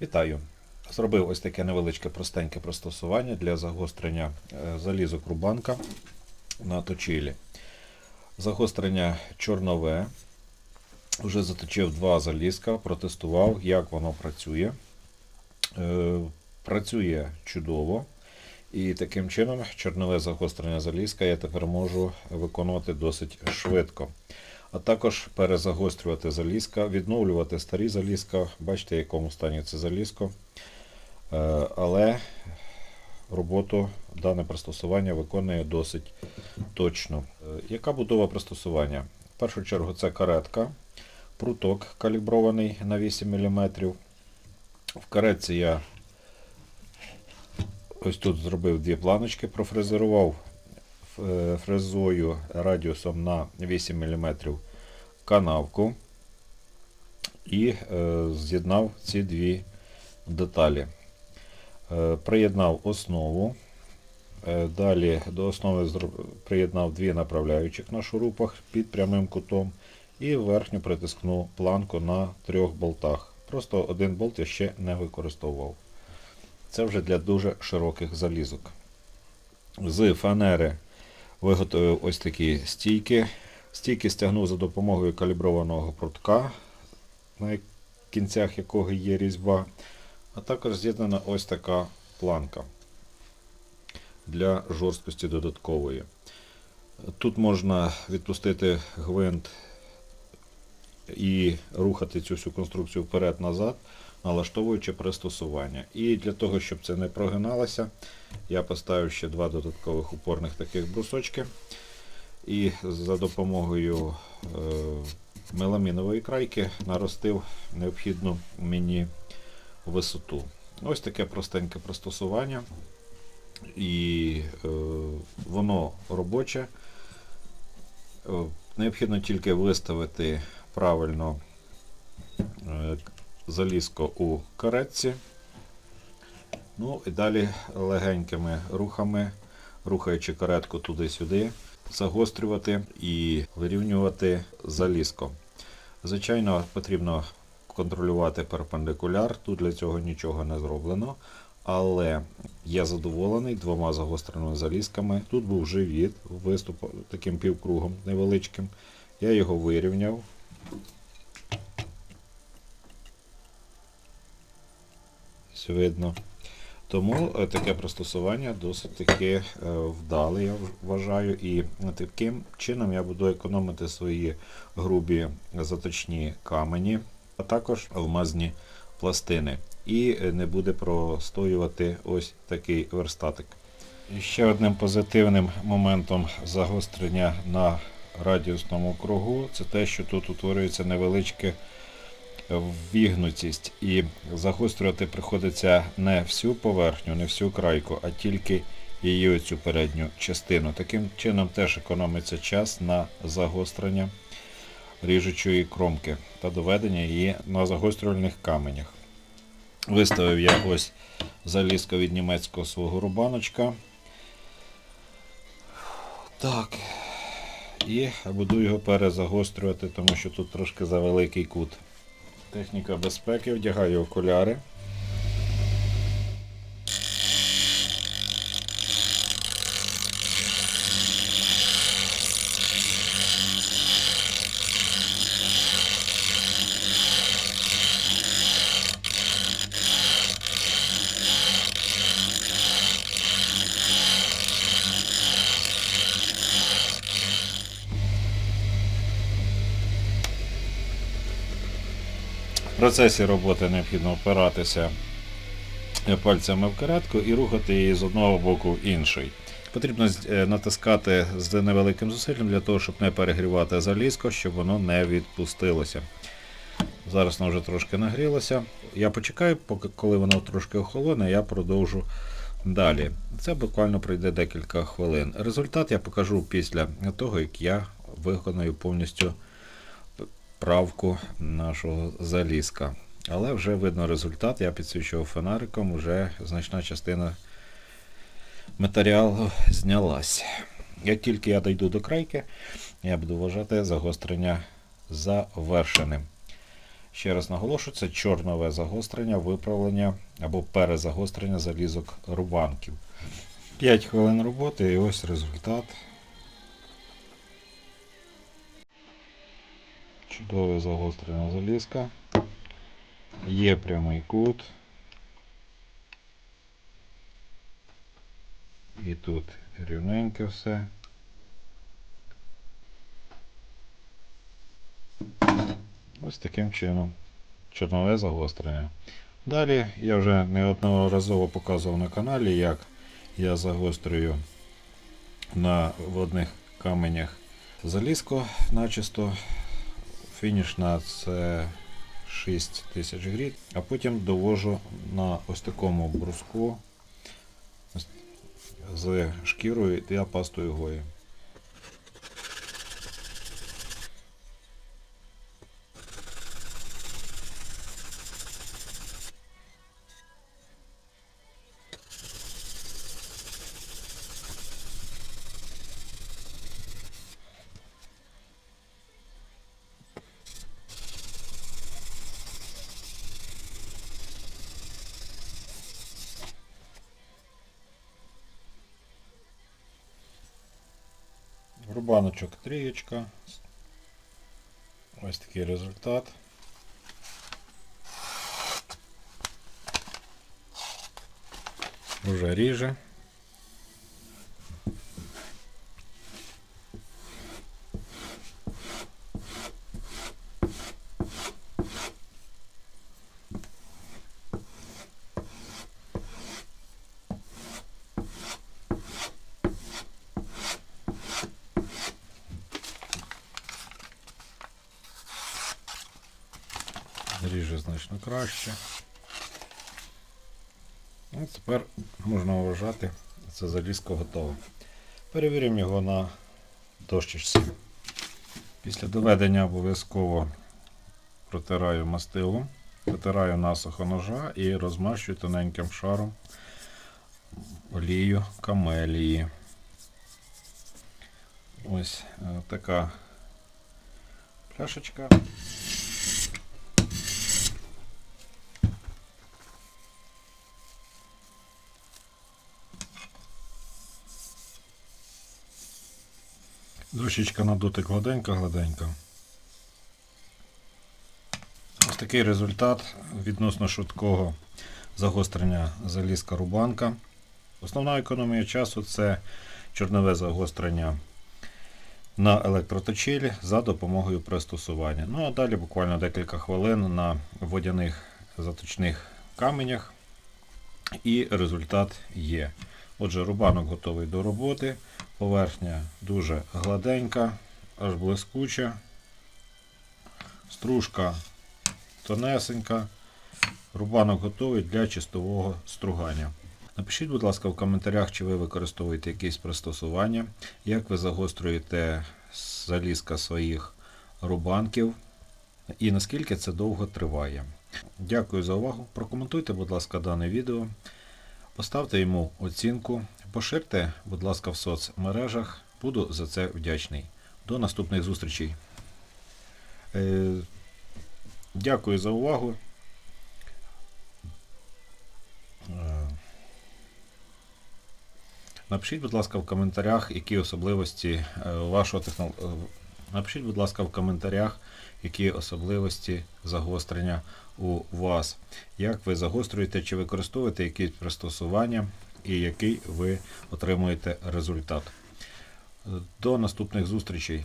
Вітаю! Зробив ось таке невеличке простеньке пристосування для загострення е, залізок рубанка на точилі. Загострення чорнове. Вже заточив два залізка, протестував, як воно працює. Е, Працює чудово. І таким чином чорнове загострення залізка я тепер можу виконувати досить швидко. А також перезагострювати залізка, відновлювати старі залізка. Бачите, в якому стані це залізко. Е, Але роботу дане пристосування виконує досить точно. Е, Яка будова пристосування? В першу чергу це каретка, пруток калібрований на 8 мм. В каретці я ось тут зробив дві планочки, профрезерував фрезою радіусом на 8 мм канавку і е, з'єднав ці дві деталі. Е, Приєднав основу. Е, Далі до основи приєднав дві направляючих на шурупах під прямим кутом і верхню притискну планку на трьох болтах. Просто один болт я ще не використовував. Це вже для дуже широких залізок. З фанери виготовив ось такі стійки. Стійки стягнув за допомогою каліброваного прутка, на кінцях якого є різьба, а також з'єднана ось така планка для жорсткості додаткової. Тут можна відпустити гвинт і рухати цю всю конструкцію вперед-назад, налаштовуючи пристосування. І для того, щоб це не прогиналося, я поставив ще два додаткових упорних таких брусочки. І за допомогою е, меламінової крайки наростив необхідну мені висоту. Ось таке простеньке пристосування. І е, воно робоче. Е, необхідно тільки виставити правильно залізко у каретці. Ну і далі легенькими рухами, рухаючи каретку туди-сюди, загострювати і вирівнювати залізко. Звичайно, потрібно контролювати перпендикуляр, тут для цього нічого не зроблено. Але я задоволений двома загостреними залізками. Тут був живіт, виступ таким півкругом невеличким. Я його вирівняв. Ось видно. Тому е, таке пристосування досить таки е, вдале, я вважаю. І таким чином я буду економити свої грубі заточні камені, а також алмазні пластини. І е, не буде простоювати ось такий верстатик. І ще одним позитивним моментом загострення на радіусному кругу це те, що тут утворюється невеличке вігнутість. І загострювати приходиться не всю поверхню, не всю крайку, а тільки її оцю передню частину. Таким чином теж економиться час на загострення ріжучої кромки та доведення її на загострювальних каменях. Виставив я ось залізко від німецького свого рубаночка. Так. І буду його перезагострювати, тому що тут трошки завеликий кут. Техніка безпеки, вдягаю окуляри. Процесі роботи необхідно опиратися пальцями в каретку і рухати її з одного боку в інший. Потрібно е, натискати з невеликим зусиллям для того, щоб не перегрівати залізко, щоб воно не відпустилося. Зараз воно вже трошки нагрілося. Я почекаю, поки коли воно трошки охолоне, я продовжу далі. Це буквально пройде декілька хвилин. Результат я покажу після того, як я виконую повністю правку нашого залізка. Але вже видно результат, я підсвічував фонариком, вже значна частина матеріалу знялась. Як тільки я дійду до крайки, я буду вважати загострення завершеним. Ще раз наголошую, це чорнове загострення, виправлення або перезагострення залізок рубанків. 5 хвилин роботи і ось результат. Чудове загострена залізка. Є прямий кут. І тут рівненьке все. Ось таким чином. Чорнове загострення. Далі я вже неодноразово показував на каналі, як я загострюю на водних каменях залізку начисто. Фінішна це 6 тисяч гріт, а потім довожу на ось такому бруску з шкірою та пастою гої. Рубаночок трієчка. Ось такий результат. Уже ріже. Ріже значно краще. Ну, тепер можна вважати, це залізко готове. Перевіримо його на дощечці. Після доведення обов'язково протираю мастилом, протираю насухо ножа і розмащую тоненьким шаром олію камелії. Ось е, така пляшечка. Дощечка на дотик гладенька-гладенька. Ось такий результат відносно швидкого загострення залізка рубанка. Основна економія часу це чорнове загострення на електроточилі за допомогою пристосування. Ну а далі буквально декілька хвилин на водяних заточних каменях. І результат є. Отже, рубанок готовий до роботи. Поверхня дуже гладенька, аж блискуча. Стружка тонесенька. Рубанок готовий для чистового стругання. Напишіть, будь ласка, в коментарях, чи ви використовуєте якісь пристосування, як ви загострюєте залізка своїх рубанків і наскільки це довго триває. Дякую за увагу. Прокоментуйте, будь ласка, дане відео. Поставте йому оцінку, поширте, будь ласка, в соцмережах. Буду за це вдячний. До наступних зустрічей. Е, Дякую за увагу. Е, Напишіть, будь ласка, в коментарях, які особливості е, вашого технології. Напишіть, будь ласка, в коментарях, які особливості загострення у вас. Як ви загострюєте, чи використовуєте якісь пристосування і який ви отримуєте результат. До наступних зустрічей.